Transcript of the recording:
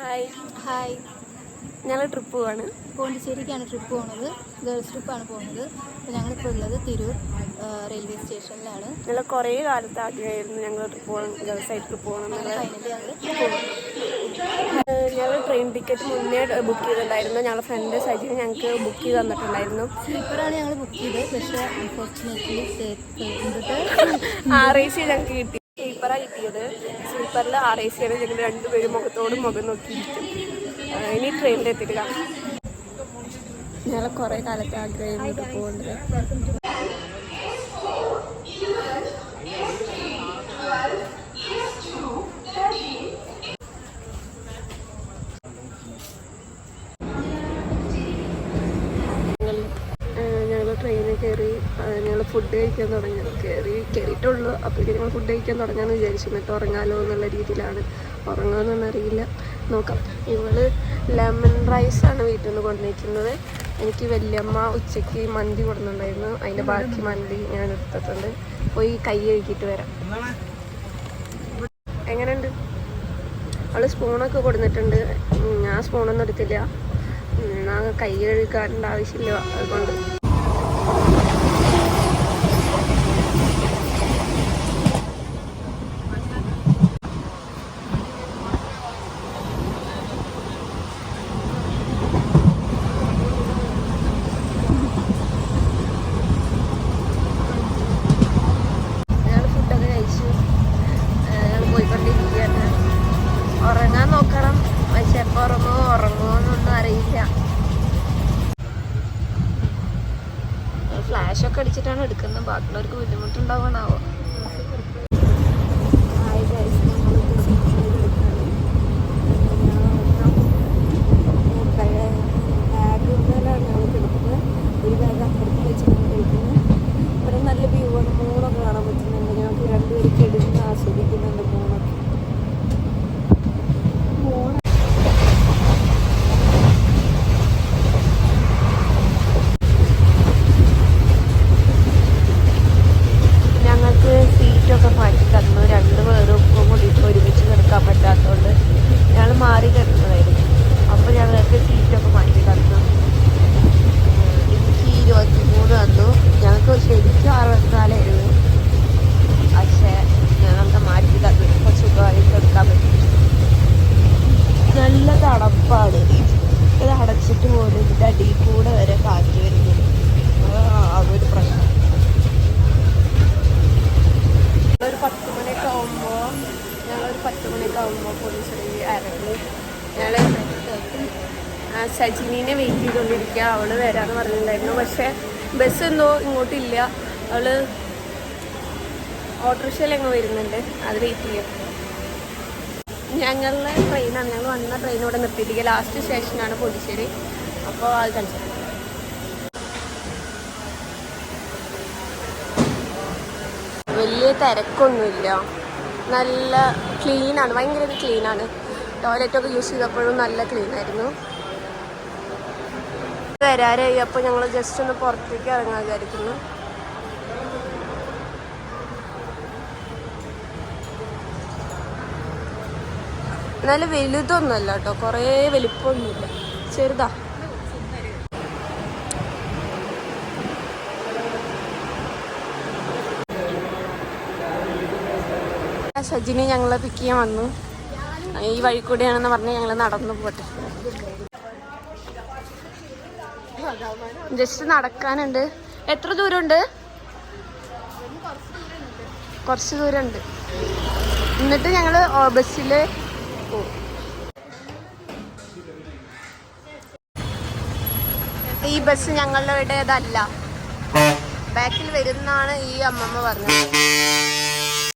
Hi hi. ഞങ്ങൾ trip പോവാണ്. പോണ്ടിച്ചേരിക്കാണ് trip പോകുന്നത് ഗേൾസ് ട്രിപ്പാണ് പോകുന്നത് അപ്പോൾ ഞങ്ങളിപ്പോൾ ഉള്ളത് തിരൂർ റെയിൽവേ സ്റ്റേഷനിലാണ് ഞങ്ങൾ കുറേ കാലത്ത് ആഗ്രഹമായിരുന്നു ഞങ്ങൾ ട്രിപ്പ് പോകണം ഗേൾസായിട്ട് ട്രിപ്പ് പോകണം ഞങ്ങൾ ട്രെയിൻ ടിക്കറ്റ് മുന്നേ ബുക്ക് ചെയ്തിട്ടുണ്ടായിരുന്നു. ഞങ്ങളുടെ ഫ്രണ്ട് സജീവ് ഞങ്ങൾക്ക് ബുക്ക് ചെയ്ത് തന്നിട്ടുണ്ടായിരുന്നു. സ്ലീപ്പറാണ് ഞങ്ങൾ ബുക്ക് ചെയ്തത്. പക്ഷേ അൺഫോർച്ചുനേറ്റ്ലി ആർ ഐ സി ഞങ്ങൾക്ക് കിട്ടി. സ്ലീപ്പറാണ് കിട്ടിയത്. സ്ലീപ്പറിൽ ആർ ഐ സിയാണ് ഞങ്ങൾ രണ്ടുപേരും മുഖത്തോടും മുഖം നോക്കിയിരിക്കും. ഇനി ട്രെയിനിൽ എത്തിയിട്ട് കാണാം ഞങ്ങൾ കുറേ കാലത്തെ ആഗ്രഹം ട്രിപ്പ് പോകുന്നത് ഞങ്ങൾ ട്രെയിനിൽ കയറി ഞങ്ങൾ ഫുഡ് കഴിക്കാൻ തുടങ്ങി. കയറി കയറിയിട്ടുള്ളൂ അപ്പോഴേക്കും ഞങ്ങൾ ഫുഡ് കഴിക്കാൻ തുടങ്ങാമെന്ന് വിചാരിച്ചു. എന്നിട്ട് ഉറങ്ങാലോ എന്നുള്ള രീതിയിലാണ്. ഉറങ്ങാമെന്നൊന്നും അറിയില്ല. നോക്കാം. ഇവൾ ലെമൺ റൈസാണ് വീട്ടിൽ നിന്ന് കൊണ്ടുവന്നിരിക്കുന്നത്. എനിക്ക് വല്യമ്മ ഉച്ചയ്ക്ക് മന്തി കൊടുന്നുണ്ടായിരുന്നു അതിന്റെ ബാക്കി മന്തി ഞാൻ എടുത്തിട്ടുണ്ട്. പോയി കൈ കഴുകിയിട്ട് വരാം. എങ്ങനെയുണ്ട്? അവൾ സ്പൂണൊക്കെ കൊടുത്തിട്ടുണ്ട്. ഞാൻ സ്പൂണൊന്നും എടുത്തില്ല. ഞാൻ കൈ കഴുകാനുള്ള ആവശ്യമില്ല. അതുകൊണ്ട് ഫ്ലാഷ് ഒക്കെ അടിച്ചിട്ടാണ് എടുക്കുന്നത്. ബാക്കിയുള്ളവർക്ക് ബുദ്ധിമുട്ടുണ്ടാവണാവോ തണുപ്പാണ് ഇത് അടച്ചിട്ട് പോലും ഇതിന്റെ അടിയിൽ കൂടെ വരെ കാറ്റ് വരുന്നത് അതൊരു പ്രശ്നം. ഒരു പത്ത് മണിയൊക്കെ ആകുമ്പോൾ ഞങ്ങളൊരു പത്ത് മണിയൊക്കെ ആകുമ്പോൾ പോലീസ് ഇറങ്ങി ഞങ്ങൾ സജിനീനെ വെയിറ്റ് ചെയ്തുകൊണ്ടിരിക്കുക അവൾ വരാന്ന് പറഞ്ഞിട്ടുണ്ടായിരുന്നു. പക്ഷേ ബസ് എന്തോ ഇങ്ങോട്ടില്ല. അവൾ ഓട്ടോറിക്ഷയിൽ എങ്ങോ വരുന്നുണ്ട്. അത് വെയിറ്റ് ചെയ്യാം. ഞങ്ങളുടെ ട്രെയിനാണ് ഞങ്ങൾ വന്ന ട്രെയിൻ ഇവിടെ നിർത്തിയിട്ടില്ല ലാസ്റ്റ് സ്റ്റേഷനാണ് പോണ്ടിച്ചേരി. അപ്പോൾ അത് കഴിച്ചു വലിയ തിരക്കൊന്നുമില്ല. നല്ല ക്ലീനാണ് ഭയങ്കര ക്ലീനാണ് ടോയ്ലറ്റൊക്കെ യൂസ് ചെയ്തപ്പോഴും നല്ല ക്ലീനായിരുന്നു വരാറായി. അപ്പോൾ ഞങ്ങൾ ജസ്റ്റ് ഒന്ന് പുറത്തേക്ക് ഇറങ്ങാൻ വിചാരിക്കുന്നു. നല്ല വലുതൊന്നുമല്ല കേട്ടോ. കുറേ വലിപ്പമൊന്നുമില്ല. ചെറുതാ. സജിനെ ഞങ്ങളെ പിക്ക് ചെയ്യാൻ വന്നു. ഈ വഴി കൂടെയാണെന്ന് പറഞ്ഞ് ഞങ്ങൾ നടന്നു പോട്ടെ. ജസ്റ്റ് നടക്കാനുണ്ട്. എത്ര ദൂരമുണ്ട്? കുറച്ച് ദൂരമുണ്ട്. എന്നിട്ട് ഞങ്ങൾ ബസ്സിൽ ഈ ബസ് ഞങ്ങളുടേതല്ല ബാക്കിൽ വരുന്നാണ് ഈ അമ്മമ്മ പറഞ്ഞത്.